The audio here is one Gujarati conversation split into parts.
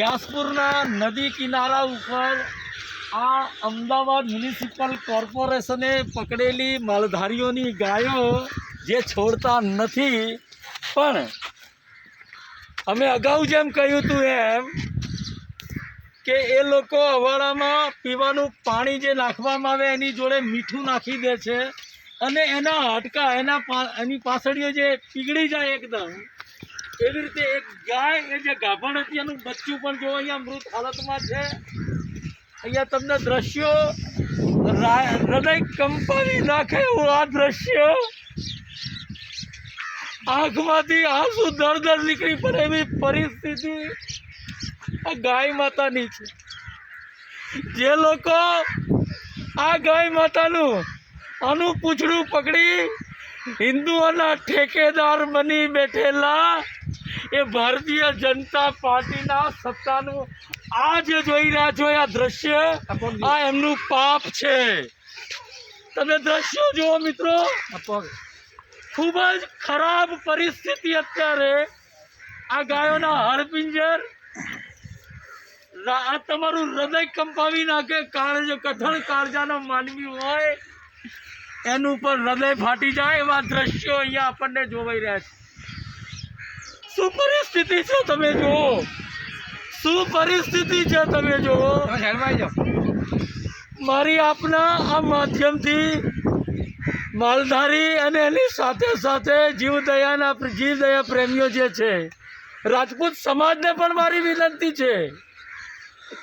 વ્યાસપુરના નદી કિનારા ઉપર આ અમદાવાદ મ્યુનિસિપલ કોર્પોરેશને પકડેલી માલધારીઓની ગાયો જે છોડતા નથી, પણ અમે અગાઉ જેમ કહ્યું હતું એમ કે એ લોકો અવાડામાં પીવાનું પાણી જે નાખવામાં આવે એની જોડે મીઠું નાખી દે છે અને એના હાડકા, એના પા- એની પાસળીઓ જે પીગળી જાય એકદમ એવી રીતે એક ગાય, એ જે ગાભણ હતી એનું બચ્ચું પણ જો અહીંયા મૃત હાલતમાં છે, અહીંયા તમને દ્રશ્યો હૃદય કંપાવી નાખે એવું આ દ્રશ્ય. આંખમાંથી આંસુ દર દર નીકળી પડે એવી પરિસ્થિતિ આ ગાય માતાની છે. જે લોકો આ ગાય માતાનું આનું પૂંછડું પકડી હિન્દુઓના ઠેકેદાર બની બેઠેલા એ ભારતીય જનતા પાર્ટીના સત્તાનું આ જે જોઈ રહ્યા છો આ દ્રશ્ય. આ એમનું પાપ છે. તમે દ્રશ્યો જુઓ મિત્રો. ખૂબ જ ખરાબ પરિસ્થિતિ અત્યારે આ ગાયોના હાડપિંજર. આ તમારું હૃદય કંપાવી નાખે કાળજો કઠણ કાળજાનો માનવી હોય એનું પણ હૃદય ફાટી જાય એવા દ્રશ્યો અહીંયા આપણને જોવાઈ રહ્યા છે. શું પરિસ્થિતિ છે તમે જુઓ. શું પરિસ્થિતિ છે તમે જુઓ. મારી આપના આ માધ્યમથી માલધારી અને એની સાથે સાથે જીવદયાના જીવદયા પ્રેમીઓ જે છે રાજપૂત સમાજને પણ મારી વિનંતી છે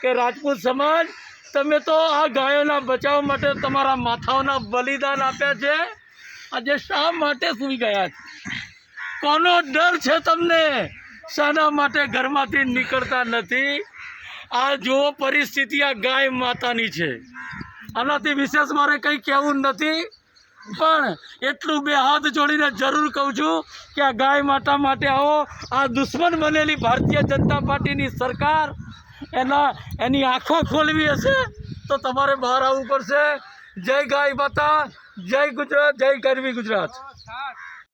કે રાજપૂત સમાજ તમે તો આ ગાયોના બચાવ માટે તમારા માથાઓના બલિદાન આપ્યા છે. આજે શા માટે સૂઈ ગયા છે? કોનો ડર છે તમને? શાના માટે ઘરમાંથી નીકળતા નથી. આ જુઓ પરિસ્થિતિ, આ ગાય માતાની છે. આનાથી વિશેષ મારે કંઈ કહેવું નથી, પણ એટલું બે હાથ જોડીને જરૂર કહું છું કે આ ગાય માતા માટે આવો. આ દુશ્મન બનેલી ભારતીય જનતા પાર્ટીની સરકાર એના, એની આંખો ખોલવી હશે તો તમારે બહાર આવવું પડશે. જય ગાય માતા, જય ગુજરાત, જય ગરવી ગુજરાત.